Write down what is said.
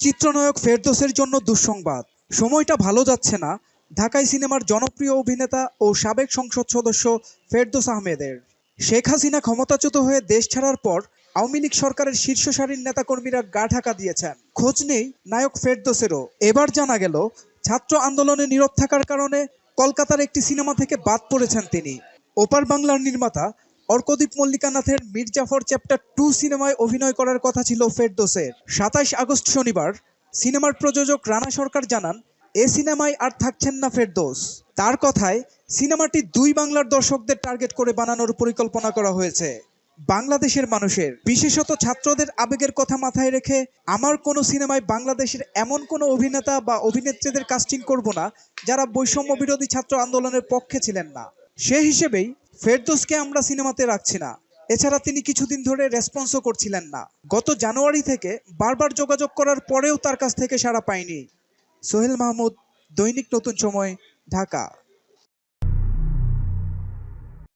চিত্রনায়ক ফেরদোসের জন্য দুঃসংবাদ। সময়টা ভালো যাচ্ছে না। ঢাকাই সিনেমার জনপ্রিয় অভিনেতা ও সাবেক সংসদ সদস্য ফেরদোস আহমেদের। শেখ হাসিনা ক্ষমতাচ্যুত হয়ে দেশ ছাড়ার পর আওয়ামী লীগ সরকারের শীর্ষ সারির নেতাকর্মীরা গা ঢাকা দিয়েছেন। খোঁজ নেই নায়ক ফেরদোসেরও। এবার জানা গেল, ছাত্র আন্দোলনে নীরব থাকার কারণে কলকাতার একটি সিনেমা থেকে বাদ পড়েছেন তিনি। ওপার বাংলার নির্মাতা অর্কদীপ মল্লিকানাথের মির্জাফর চ্যাপ্টার টু সিনেমায় অভিনয় করার কথা ছিল ফেরদোসের। সাতাশ আগস্ট শনিবার, সিনেমার প্রযোজক রানা সরকার জানান, এ সিনেমায় আর থাকছেন না ফেরদোস। তার কথায়, সিনেমাটি দুই বাংলার দর্শকদের টার্গেট করে বানানোর পরিকল্পনা করা হয়েছে। বাংলাদেশের মানুষের, বিশেষত ছাত্রদের আবেগের কথা মাথায় রেখে, আমার কোনো সিনেমায় বাংলাদেশের এমন কোনো অভিনেতা বা অভিনেত্রীদের কাস্টিং করব না, যারা বৈষম্য বিরোধী ছাত্র আন্দোলনের পক্ষে ছিলেন না। সে হিসেবেই ফেরদোসকে আমরা সিনেমাতে রাখছি না। এছাড়া তিনি কিছুদিন ধরে রেসপন্সও করছিলেন না। গত জানুয়ারি থেকে বারবার যোগাযোগ করার পরেও তার কাছ থেকে সাড়া পায়নি। সোহেল মাহমুদ, দৈনিক নতুন সময়, ঢাকা।